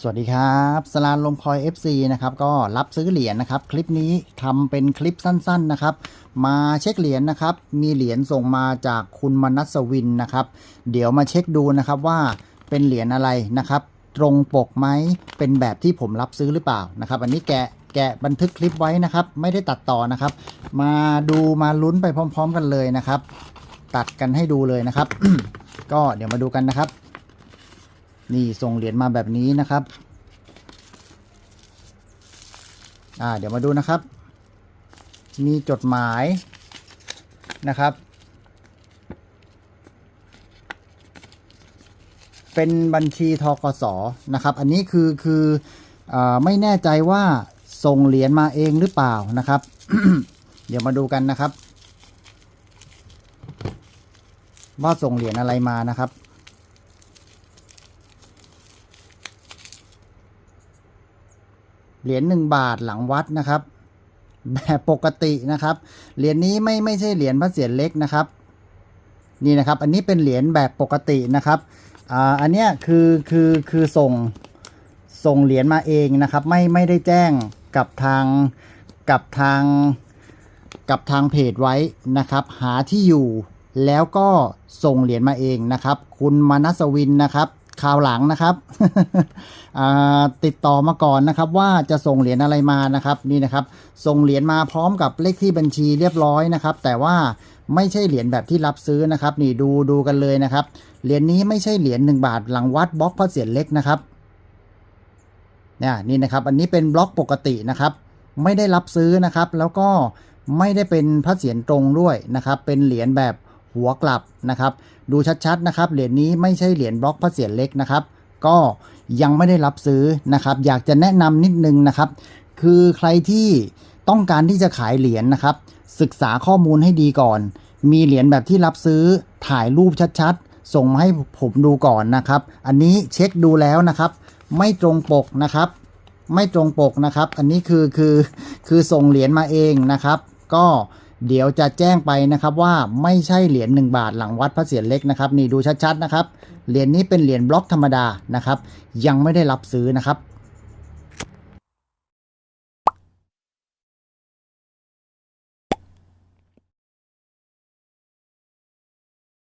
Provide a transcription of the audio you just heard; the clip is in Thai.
สวัสดีครับสลานลมคอย FC นะครับก็รับซื้อเหรียญนะครับ คลิปนี้ทำเป็นคลิปสั้นๆนะครับ มาเช็คเหรียญนะครับ มีเหรียญส่งมาจากคุณมนัสวินนะครับ เดี๋ยวมาเช็คดูนะครับว่าเป็นเหรียญอะไรนะครับ ตรงปกไหมเป็นแบบที่ผมรับซื้อหรือเปล่านะครับ อันนี้แกะแกะบันทึกคลิปไว้นะครับ ไม่ได้ตัดต่อนะครับ มาดูมาลุ้นไปพร้อม ๆ กันเลยนะครับ ตัดกันให้ดูเลยนะครับ ก็เดี๋ยวมาดูกันนะครับ นี่ส่งเหรียญมาแบบนี้นะครับ อ่าเดี๋ยวมาดูนะครับ มีจดหมายนะครับ เป็นบัญชีทกสนะครับ อันนี้คือคืออไม่แน่ใจว่าส่งเหรียญมาเองหรือเปล่านะครับ เดี๋ยวมาดูกันนะครับ ว่าส่งเหรียญอะไรมานะครับ เหรียญหนึ่งบาทหลังวัดนะครับ แบบปกตินะครับ เหรียญนี้ไม่ไม่ใช่เหรียญพระเศียรเล็กนะครับ นี่นะครับ อันนี้เป็นเหรียญแบบปกตินะครับอ่าอันเนี้ยคือคือคือส่งส่งเหรียญมาเองนะครับ ไม่ไม่ได้แจ้งกับทางกับทางกับทางเพจไว้นะครับ หาที่อยู่แล้วก็ส่งเหรียญมาเองนะครับ คุณมานัสวินนะครับ ข่าวหลังนะครับติดต่อมาก่อนนะครับ ว่าจะส่งเหรียญอะไรมานะครับนี่นะครับ ส่งเหรียญมาพร้อมกับเลขที่บัญชีเรียบร้อยนะครับ แต่ว่าไม่ใช่เหรียญแบบที่รับซื้อนะครับ นี่ดูดูกันเลยนะครับเหรียญนี้ไม่ใช่เหรียญหนึ่งบาทหลังวัดบล็อกพระเศียรเล็กนะครับเนี่ยนี่นะครับ อันนี้เป็นบล็อกปกตินะครับ ไม่ได้รับซื้อนะครับ แล้วก็ไม่ได้เป็นพระเศียรตรงด้วยนะครับ เป็นเหรียญแบบ หัวกลับนะครับ ดูชัดๆนะครับเหรียญนี้ไม่ใช่เหรียญบล็อกพระเศียรเล็กนะครับ ก็ยังไม่ได้รับซื้อนะครับ อยากจะแนะนำนิดนึงนะครับ คือใครที่ต้องการที่จะขายเหรียญนะครับ ศึกษาข้อมูลให้ดีก่อน มีเหรียญแบบที่รับซื้อถ่ายรูปชัดๆ ส่งมาให้ผมดูก่อนนะครับ อันนี้เช็คดูแล้วนะครับ ไม่ตรงปกนะครับ ไม่ตรงปกนะครับ อันนี้คือคือคือส่งเหรียญมาเองนะครับ ก็ เดี๋ยวจะแจ้งไปนะครับว่าไม่ใช่เหรียญ1บาทหลังวัดพระเศียรเล็กนะครับนี่ดูชัดๆนะครับเหรียญนี้เป็นเหรียญบล็อกธรรมดานะครับ ยังไม่ได้รับซื้อนะครับ